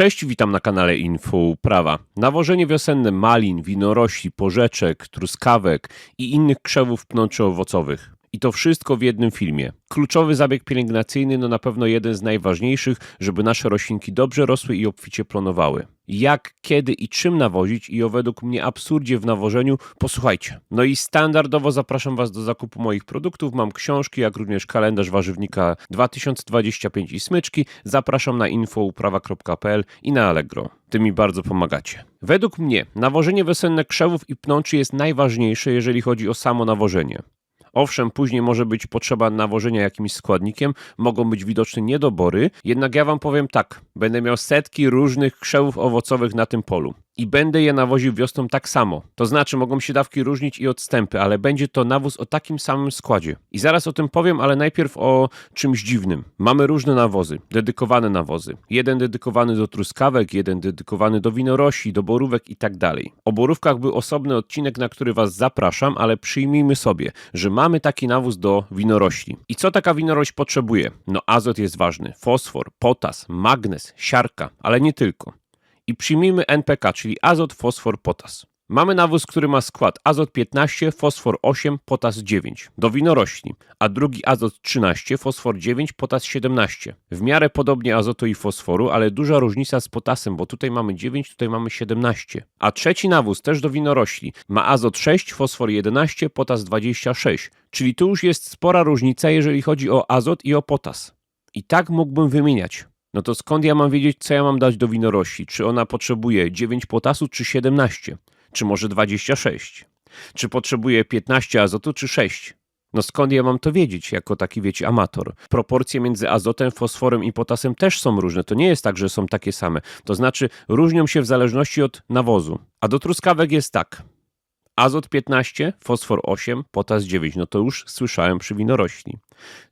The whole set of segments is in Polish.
Cześć, witam na kanale Info Uprawa. Nawożenie wiosenne malin, winorośli, porzeczek, truskawek i innych krzewów pnączo-owocowych. I to wszystko w jednym filmie. Kluczowy zabieg pielęgnacyjny, no na pewno jeden z najważniejszych, żeby nasze roślinki dobrze rosły i obficie plonowały. Jak, kiedy i czym nawozić i o według mnie absurdzie w nawożeniu, posłuchajcie. No i standardowo zapraszam Was do zakupu moich produktów. Mam książki, jak również kalendarz warzywnika 2025 i smyczki. Zapraszam na infouprawa.pl i na Allegro. Ty mi bardzo pomagacie. Według mnie nawożenie wiosenne krzewów i pnączy jest najważniejsze, jeżeli chodzi o samo nawożenie. Owszem, później może być potrzeba nawożenia jakimś składnikiem, mogą być widoczne niedobory, jednak ja wam powiem tak, będę miał setki różnych krzewów owocowych na tym polu i będę je nawoził wiosną tak samo. To znaczy mogą się dawki różnić i odstępy, ale będzie to nawóz o takim samym składzie. I zaraz o tym powiem, ale najpierw o czymś dziwnym. Mamy różne nawozy, dedykowane nawozy. Jeden dedykowany do truskawek, jeden dedykowany do winorośli, do borówek i tak dalej. O borówkach był osobny odcinek, na który was zapraszam, ale przyjmijmy sobie, że mamy taki nawóz do winorośli. I co taka winorośl potrzebuje? No azot jest ważny, fosfor, potas, magnez, siarka, ale nie tylko i przyjmijmy NPK, czyli azot, fosfor, potas. Mamy nawóz, który ma skład azot 15, fosfor 8, potas 9 do winorośli, a drugi azot 13, fosfor 9, potas 17. W miarę podobnie azotu i fosforu, ale duża różnica z potasem, bo tutaj mamy 9, tutaj mamy 17. A trzeci nawóz, też do winorośli, ma azot 6, fosfor 11, potas 26. Czyli tu już jest spora różnica, jeżeli chodzi o azot i o potas. I tak mógłbym wymieniać. No to skąd ja mam wiedzieć, co ja mam dać do winorośli? Czy ona potrzebuje 9 potasu, czy 17? Czy może 26? Czy potrzebuje 15 azotu, czy 6? No skąd ja mam to wiedzieć, jako taki, wiecie, amator? Proporcje między azotem, fosforem i potasem też są różne. To nie jest tak, że są takie same. To znaczy, różnią się w zależności od nawozu. A do truskawek jest tak. Azot 15, fosfor 8, potas 9. No to już słyszałem przy winorośli.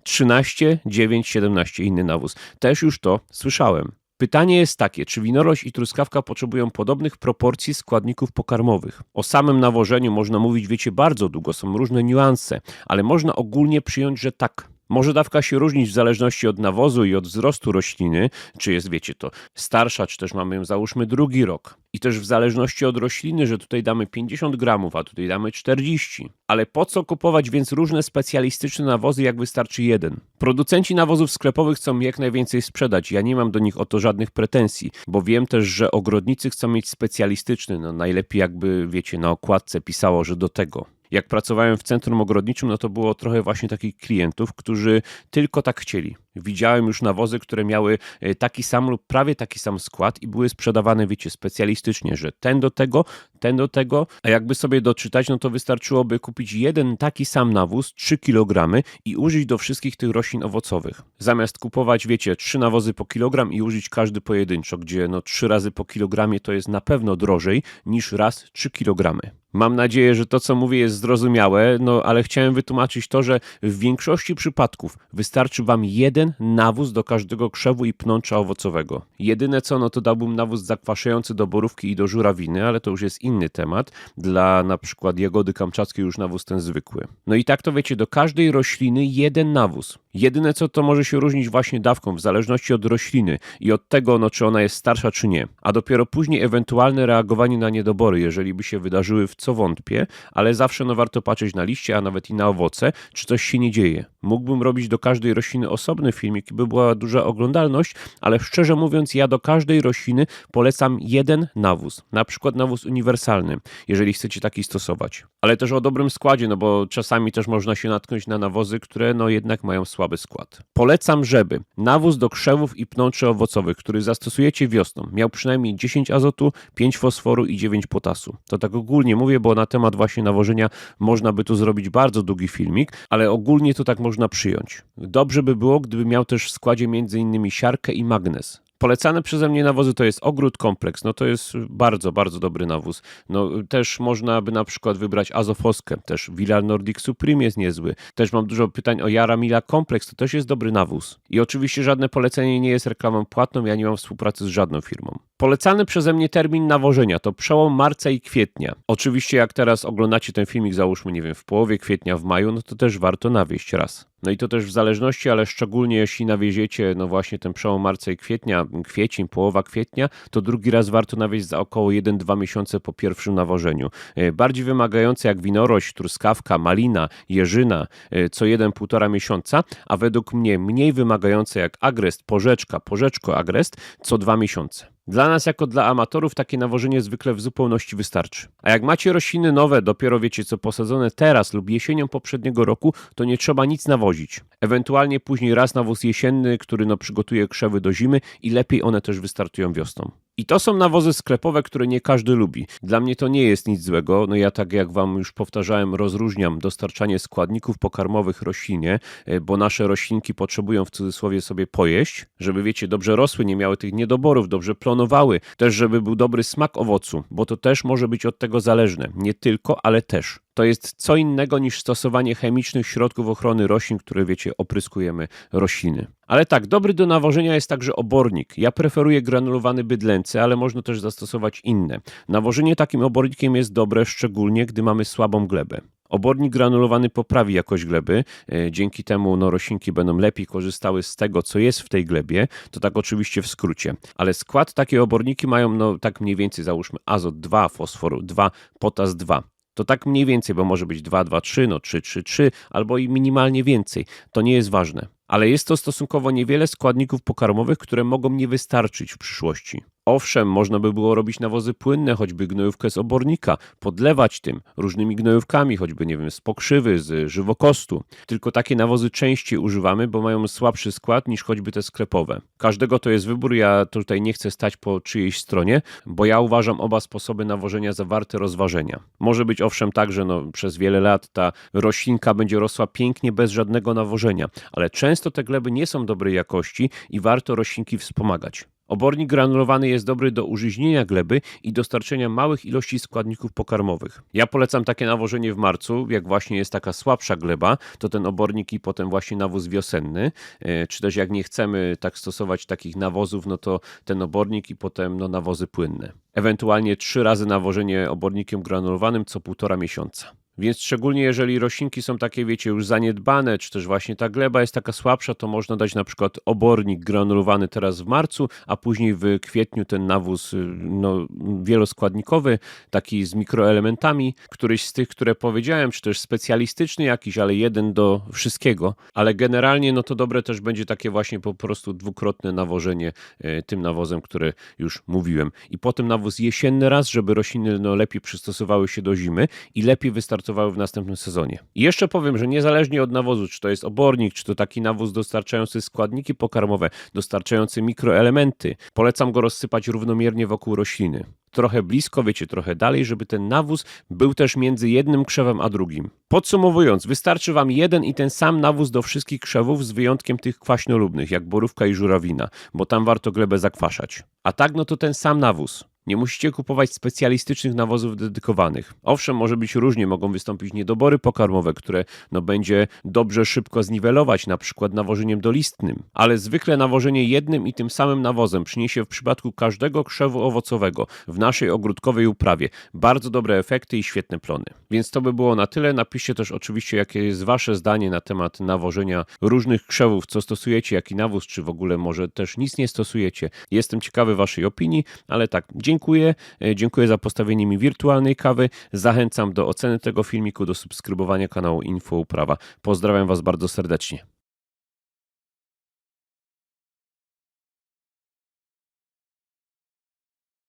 13, 9, 17 inny nawóz. Też już to słyszałem. Pytanie jest takie, czy winorośl i truskawka potrzebują podobnych proporcji składników pokarmowych? O samym nawożeniu można mówić, wiecie, bardzo długo, są różne niuanse, ale można ogólnie przyjąć, że tak. Może dawka się różnić w zależności od nawozu i od wzrostu rośliny, czy jest, wiecie, to starsza, czy też mamy załóżmy, drugi rok. I też w zależności od rośliny, że tutaj damy 50 gramów, a tutaj damy 40. Ale po co kupować więc różne specjalistyczne nawozy, jak wystarczy jeden? Producenci nawozów sklepowych chcą jak najwięcej sprzedać. Ja nie mam do nich o to żadnych pretensji, bo wiem też, że ogrodnicy chcą mieć specjalistyczny. No najlepiej jakby, wiecie, na okładce pisało, że do tego jak pracowałem w centrum ogrodniczym, no to było trochę właśnie takich klientów, którzy tylko tak chcieli. Widziałem już nawozy, które miały e, taki sam lub prawie taki sam skład i były sprzedawane, wiecie, specjalistycznie, że ten do tego, ten do tego, a jakby sobie doczytać, no to wystarczyłoby kupić jeden taki sam nawóz, 3 kg i użyć do wszystkich tych roślin owocowych. Zamiast kupować, wiecie, trzy nawozy po kilogram i użyć każdy pojedynczo, gdzie no trzy razy po kilogramie to jest na pewno drożej niż raz 3 kg. Mam nadzieję, że to, co mówię, jest zrozumiałe, no ale chciałem wytłumaczyć to, że w większości przypadków wystarczy Wam jeden nawóz do każdego krzewu i pnącza owocowego. Jedyne co, no to dałbym nawóz zakwaszający do borówki i do żurawiny, ale to już jest inny temat. Dla na przykład jagody kamczackiej już nawóz ten zwykły. No i tak to wiecie, do każdej rośliny jeden nawóz. Jedyne co, to może się różnić właśnie dawką, w zależności od rośliny i od tego, no czy ona jest starsza, czy nie. A dopiero później ewentualne reagowanie na niedobory, jeżeli by się wydarzyły w co wątpię, ale zawsze no warto patrzeć na liście, a nawet i na owoce, czy coś się nie dzieje. Mógłbym robić do każdej rośliny osobny filmik by była duża oglądalność, ale szczerze mówiąc, ja do każdej rośliny polecam jeden nawóz, na przykład nawóz uniwersalny, jeżeli chcecie taki stosować. Ale też o dobrym składzie, no bo czasami też można się natknąć na nawozy, które no jednak mają słaby skład. Polecam, żeby nawóz do krzewów i pnączy owocowych, który zastosujecie wiosną, miał przynajmniej 10 azotu, 5 fosforu i 9 potasu. To tak ogólnie mówię, bo na temat właśnie nawożenia można by tu zrobić bardzo długi filmik, ale ogólnie to tak można przyjąć. Dobrze by było, gdyby miał też w składzie m.in. siarkę i magnez. Polecane przeze mnie nawozy to jest ogród kompleks. No to jest bardzo, bardzo dobry nawóz. No też można by na przykład wybrać azofoskę. Też Villa Nordic Supreme jest niezły. Też mam dużo pytań o Jara Mila Kompleks. To też jest dobry nawóz. I oczywiście żadne polecenie nie jest reklamą płatną. Ja nie mam współpracy z żadną firmą. Polecany przeze mnie termin nawożenia to przełom marca i kwietnia. Oczywiście jak teraz oglądacie ten filmik, załóżmy, nie wiem, w połowie kwietnia, w maju, no to też warto nawieść raz. No i to też w zależności, ale szczególnie jeśli nawieziecie, no właśnie ten przełom marca i kwietnia, kwiecień, połowa kwietnia, to drugi raz warto nawieźć za około 1-2 miesiące po pierwszym nawożeniu. E, Bardziej wymagające jak winorość, truskawka, malina, jeżyna, e, co 1-1,5 miesiąca, a według mnie mniej wymagające jak agrest, porzeczka, porzeczko agrest, co 2 miesiące. Dla nas, jako dla amatorów, takie nawożenie zwykle w zupełności wystarczy. A jak macie rośliny nowe, dopiero wiecie co posadzone teraz lub jesienią poprzedniego roku, to nie trzeba nic nawozić. Ewentualnie później raz nawóz jesienny, który no, przygotuje krzewy do zimy i lepiej one też wystartują wiosną. I to są nawozy sklepowe, które nie każdy lubi. Dla mnie to nie jest nic złego. No ja tak jak wam już powtarzałem, rozróżniam dostarczanie składników pokarmowych roślinie, e, bo nasze roślinki potrzebują w cudzysłowie sobie pojeść, żeby wiecie, dobrze rosły, nie miały tych niedoborów, dobrze plonowały, też żeby był dobry smak owocu, bo to też może być od tego zależne. Nie tylko, ale też. To jest co innego niż stosowanie chemicznych środków ochrony roślin, które wiecie, opryskujemy rośliny. Ale tak, dobry do nawożenia jest także obornik. Ja preferuję granulowany bydlęcy, ale można też zastosować inne. Nawożenie takim obornikiem jest dobre, szczególnie gdy mamy słabą glebę. Obornik granulowany poprawi jakość gleby, e, dzięki temu no, roślinki będą lepiej korzystały z tego, co jest w tej glebie, to tak oczywiście w skrócie. Ale skład takie oborniki mają no tak mniej więcej załóżmy azot 2, fosfor 2, potas 2. To tak mniej więcej, bo może być 2, 2, 3, no 3, 3, 3 albo i minimalnie więcej. To nie jest ważne. Ale jest to stosunkowo niewiele składników pokarmowych, które mogą nie wystarczyć w przyszłości. Owszem, można by było robić nawozy płynne, choćby gnojówkę z obornika, podlewać tym różnymi gnojówkami, choćby, nie wiem, z pokrzywy, z żywokostu. Tylko takie nawozy częściej używamy, bo mają słabszy skład niż choćby te sklepowe. Każdego to jest wybór, ja tutaj nie chcę stać po czyjejś stronie, bo ja uważam oba sposoby nawożenia za warte rozważenia. Może być owszem tak, że no, przez wiele lat ta roślinka będzie rosła pięknie bez żadnego nawożenia, ale często te gleby nie są dobrej jakości i warto roślinki wspomagać. Obornik granulowany jest dobry do użyźnienia gleby i dostarczenia małych ilości składników pokarmowych. Ja polecam takie nawożenie w marcu, jak właśnie jest taka słabsza gleba, to ten obornik i potem właśnie nawóz wiosenny, E, czy też jak nie chcemy tak stosować takich nawozów, no to ten obornik i potem no, nawozy płynne. Ewentualnie trzy razy nawożenie obornikiem granulowanym co półtora miesiąca. Więc szczególnie jeżeli roślinki są takie, wiecie, już zaniedbane, czy też właśnie ta gleba jest taka słabsza, to można dać na przykład obornik granulowany teraz w marcu, a później w kwietniu ten nawóz y, no, wieloskładnikowy, taki z mikroelementami, któryś z tych, które powiedziałem, czy też specjalistyczny jakiś, ale jeden do wszystkiego. Ale generalnie no to dobre też będzie takie właśnie po prostu dwukrotne nawożenie y, tym nawozem, które już mówiłem. I potem nawóz jesienny raz, żeby rośliny no, lepiej przystosowały się do zimy i lepiej wystartowały w następnym sezonie. I jeszcze powiem, że niezależnie od nawozu, czy to jest obornik, czy to taki nawóz dostarczający składniki pokarmowe, dostarczający mikroelementy, polecam go rozsypać równomiernie wokół rośliny. Trochę blisko, wiecie, trochę dalej, żeby ten nawóz był też między jednym krzewem a drugim. Podsumowując, wystarczy Wam jeden i ten sam nawóz do wszystkich krzewów z wyjątkiem tych kwaśnolubnych, jak borówka i żurawina, bo tam warto glebę zakwaszać. A tak, no to ten sam nawóz. Nie musicie kupować specjalistycznych nawozów dedykowanych. Owszem, może być różnie, mogą wystąpić niedobory pokarmowe, które no, będzie dobrze szybko zniwelować, na przykład nawożeniem dolistnym, ale zwykle nawożenie jednym i tym samym nawozem przyniesie w przypadku każdego krzewu owocowego w naszej ogródkowej uprawie bardzo dobre efekty i świetne plony. Więc to by było na tyle. Napiszcie też oczywiście, jakie jest Wasze zdanie na temat nawożenia różnych krzewów, co stosujecie, jaki nawóz, czy w ogóle może też nic nie stosujecie. Jestem ciekawy Waszej opinii, ale tak, dziękuję. E, Dziękuję za postawienie mi wirtualnej kawy. Zachęcam do oceny tego filmiku, do subskrybowania kanału Info Uprawa. Pozdrawiam Was bardzo serdecznie.